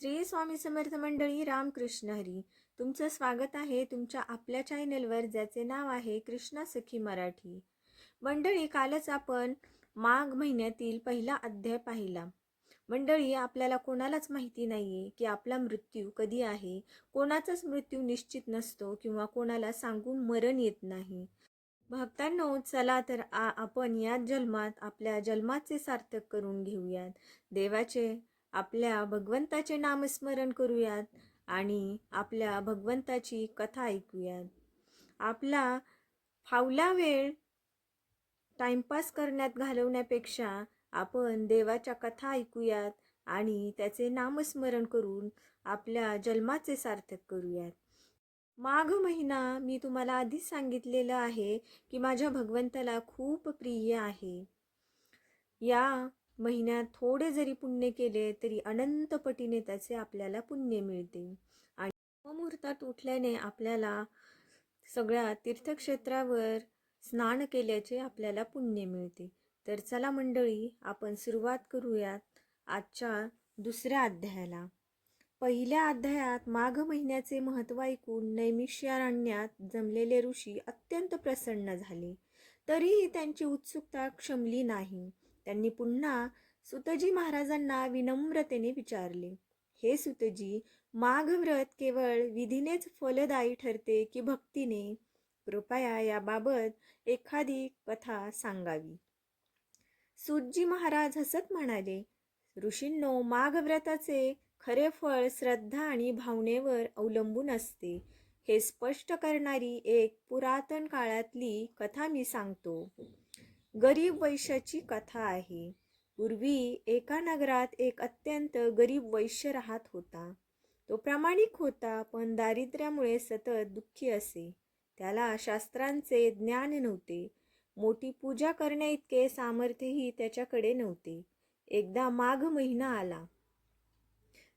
श्री स्वामी समर्थ मंडळी रामकृष्ण हरी. तुमचं स्वागत आहे तुमच्या आपल्या चॅनलवर ज्याचे नाव आहे कृष्णा सखी मराठी. मंडळी कालच आपण माघ महिन्यातील पहिला अध्याय पाहिला. मंडळी आपल्याला कोणालाच माहिती नाही आहे की आपला मृत्यू कधी आहे कोणाचाच मृत्यू निश्चित नसतो किंवा कोणाला सांगून मरण येत नाही. भक्तांनो चला तर आ आपण याच जन्मात आपल्या जन्माचे सार्थक करून घेऊयात. देवाचे आपल्या भगवंताचे नामस्मरण करूयात आणि आपल्या भगवंताची कथा ऐकूयात. आपला फावला वेळ टाइमपास करण्यात घालवण्यापेक्षा आपण देवाच्या कथा ऐकूयात आणि त्याचे नामस्मरण करून आपल्या जन्माचे सार्थक करूयात. माघ महिना मी तुम्हाला आधीच सांगितलेलं आहे की माझ्या भगवंताला खूप प्रिय आहे. या महिन्यात थोडे जरी पुण्य केले तरी अनंत पटीने त्याचे आपल्याला पुण्य मिळते. आणि मुहूर्तात उठल्याने आपल्याला सगळ्या तीर्थक्षेत्रावर स्नान केल्याचे आपल्याला पुण्य मिळते. तर चला मंडळी आपण सुरुवात करूयात आजच्या दुसऱ्या अध्यायाला. पहिल्या अध्यायात माघ महिन्याचे महत्त्व ऐकून नैमिष्यारण्यात जमलेले ऋषी अत्यंत प्रसन्न झाले. तरीही त्यांची उत्सुकता क्षमली नाही. त्यांनी पुन्हा सुतजी महाराजांना विनम्रतेने विचारले हे सुतजी माघ व्रत केवळ विधीनेच फलदायी ठरते की भक्तीने? कृपया याबाबत एखादी कथा सांगावी. सुतजी महाराज हसत म्हणाले ऋषींनो माघ व्रताचे खरे फळ श्रद्धा आणि भावनेवर अवलंबून असते. हे स्पष्ट करणारी एक पुरातन काळातली कथा मी सांगतो. गरीब वैश्याची कथा आहे. पूर्वी एका नगरात एक अत्यंत गरीब वैश्य राहत होता. तो प्रामाणिक होता पण दारिद्र्यामुळे सतत दुःखी असे. त्याला शास्त्रांचे ज्ञान नव्हते. मोठी पूजा करण्या इतके सामर्थ्यही त्याच्याकडे नव्हते. एकदा माघ महिना आला.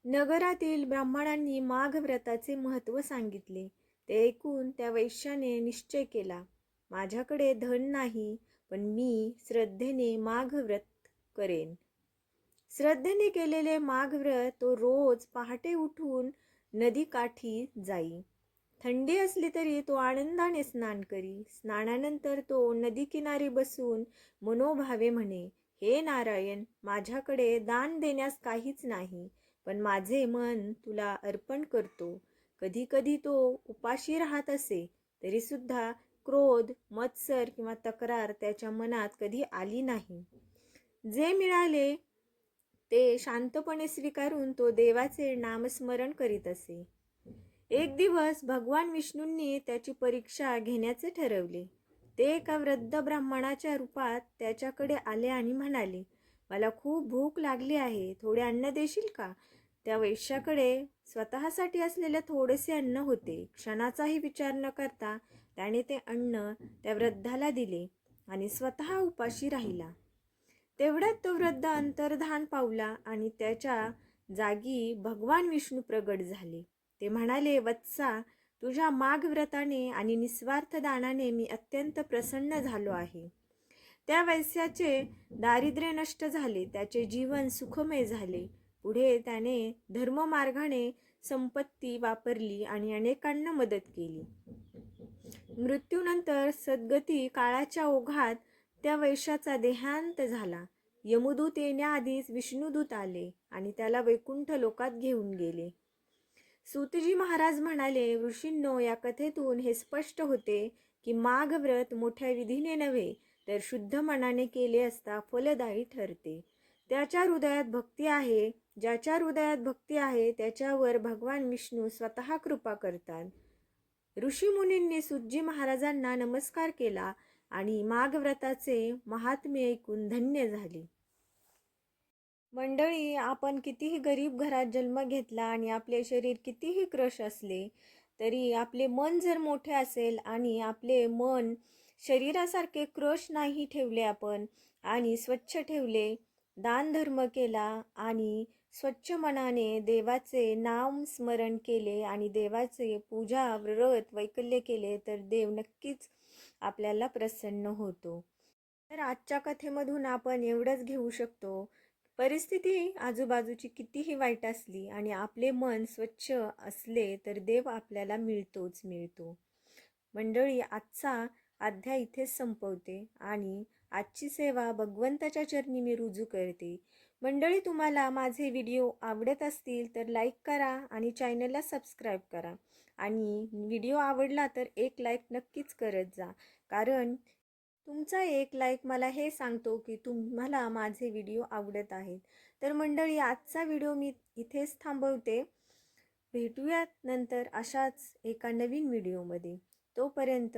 नगरातील ब्राह्मणांनी माघ व्रताचे महत्त्व सांगितले. ते ऐकून त्या वैश्याने निश्चय केला. माझ्याकडे धन नाही पण मी श्रद्धेने माघ व्रत करेन. श्रद्धेने केलेले माघ व्रत तो रोज पहाटे उठून नदीकाठी जाई. थंडी असली तरी तो आनंदाने स्नान करी. स्नानानंतर तो नदीकिनारी बसून मनोभावे म्हणे हे नारायण माझ्याकडे दान देण्यास काहीच नाही पण माझे मन तुला अर्पण करतो. कधी कधी तो उपाशी राहत असे तरीसुद्धा क्रोध मत्सर किंवा तक्रार त्याच्या मनात कधी आली नाही. जे मिळाले ते शांतपणे स्वीकारून तो देवाचे नामस्मरण करीत असे. एक दिवस भगवान विष्णूंनी त्याची परीक्षा घेण्याचे ठरवले. ते एका वृद्ध ब्राह्मणाच्या रूपात त्याच्याकडे आले आणि म्हणाले मला खूप भूक लागली आहे थोडे अन्न देशील का त्या वैश्याकडे स्वतःसाठी असलेले थोडेसे अन्न होते. क्षणाचाही विचार न करता त्याने ते अन्न त्या वृद्धाला दिले आणि स्वतः उपाशी राहिला. तेवढ्यात तो वृद्ध अंतर्धान पावला आणि त्याच्या जागी भगवान विष्णू प्रगट झाले. ते म्हणाले वत्सा तुझ्या माघ व्रताने आणि निस्वार्थ दानाने मी अत्यंत प्रसन्न झालो आहे. त्या वैश्याचे दारिद्र्य नष्ट झाले त्याचे जीवन सुखमय झाले. पुढे त्याने धर्ममार्गाने संपत्ती वापरली आणि अनेकांना मदत केली. मृत्यूनंतर सद्गती काळाच्या ओघात त्या वैशाचा देहांत झाला. यमदूत येण्याआधीच विष्णुदूत आले आणि त्याला वैकुंठ लोकात घेऊन गेले. सूतजी महाराज म्हणाले ऋषींनो या कथेतून हे स्पष्ट होते की माघ व्रत मोठ्या विधीने नव्हे तर शुद्ध मनाने केले असता फलदायी ठरते. त्याच्या हृदयात भक्ती आहे ज्याच्या हृदयात भक्ती आहे त्याच्यावर भगवान विष्णू स्वतः कृपा करतात. ऋषीमुनींनी सुज्जी महाराजांना नमस्कार केला आणि माघ व्रताचे महात्म्य ऐकून धन्य झाली. मंडळी आपण कितीही गरीब घरात जन्म घेतला आणि आपले शरीर कितीही क्रश असले तरी आपले मन जर मोठे असेल आणि आपले मन शरीरासारखे क्रश नाही ठेवले आपण आणि स्वच्छ ठेवले दानधर्म केला आणि स्वच्छ मनाने देवाचे नाम स्मरण केले आणि देवाचे पूजा व्रत वैकल्य केले तर देव नक्कीच आपल्याला प्रसन्न होतो. तर आजच्या कथेमधून आपण एवढंच घेऊ शकतो. परिस्थिती आजूबाजूची कितीही वाईट असली आणि आपले मन स्वच्छ असले तर देव आपल्याला मिळतोच मिळतो. मंडळी आजचा अध्याय इथेच संपवते. आणि आजची सेवा भगवंताच्या चरणी मी रुजू करते. मंडळी तुम्हाला माझे व्हिडिओ आवडत असतील तर लाईक करा आणि चॅनलला सबस्क्राईब करा. आणि व्हिडिओ आवडला तर एक लाईक नक्कीच करत जा. कारण तुमचा एक लाईक मला हे सांगतो की तुम्हाला माझे व्हिडिओ आवडत आहेत. तर मंडळी आजचा व्हिडिओ मी इथेच थांबवते. भेटूयात नंतर अशाच एका नवीन व्हिडिओमध्ये. तोपर्यंत